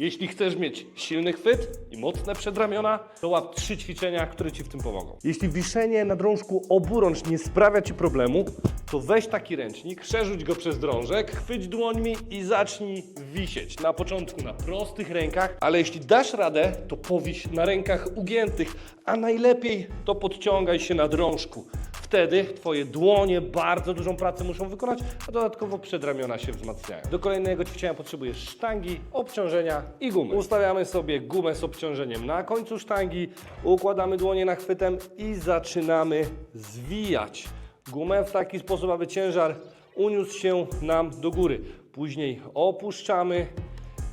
Jeśli chcesz mieć silny chwyt i mocne przedramiona, to łap trzy ćwiczenia, które Ci w tym pomogą. Jeśli wiszenie na drążku oburącz nie sprawia Ci problemu, to weź taki ręcznik, przerzuć go przez drążek, chwyć dłońmi i zacznij wisieć. Na początku na prostych rękach, ale jeśli dasz radę, to powiś na rękach ugiętych, a najlepiej to podciągaj się na drążku. Wtedy Twoje dłonie bardzo dużą pracę muszą wykonać, a dodatkowo przedramiona się wzmacniają. Do kolejnego ćwiczenia potrzebujesz sztangi, obciążenia i gumy. Ustawiamy sobie gumę z obciążeniem na końcu sztangi, układamy dłonie na chwytem i zaczynamy zwijać gumę w taki sposób, aby ciężar uniósł się nam do góry. Później opuszczamy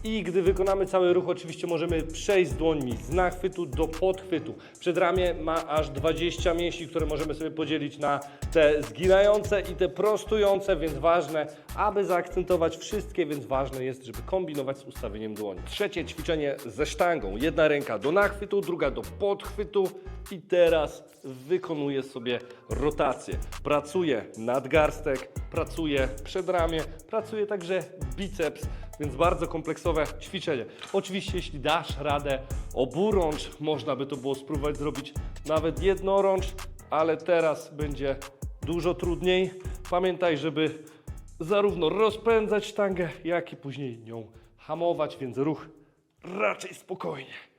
i gdy wykonamy cały ruch, oczywiście możemy przejść dłońmi z nachwytu do podchwytu. Przedramię ma aż 20 mięśni, które możemy sobie podzielić na te zginające i te prostujące, więc ważne, aby zaakcentować wszystkie, więc ważne jest, żeby kombinować z ustawieniem dłoni. Trzecie ćwiczenie ze sztangą. Jedna ręka do nachwytu, druga do podchwytu i teraz wykonuję sobie rotację. Pracuję nadgarstek, pracuję przedramię, pracuję także biceps, więc bardzo kompleksowe ćwiczenie. Oczywiście, jeśli dasz radę oburącz, można by to było spróbować zrobić nawet jednorącz, ale teraz będzie dużo trudniej. Pamiętaj, żeby zarówno rozpędzać sztangę, jak i później nią hamować, więc ruch raczej spokojnie.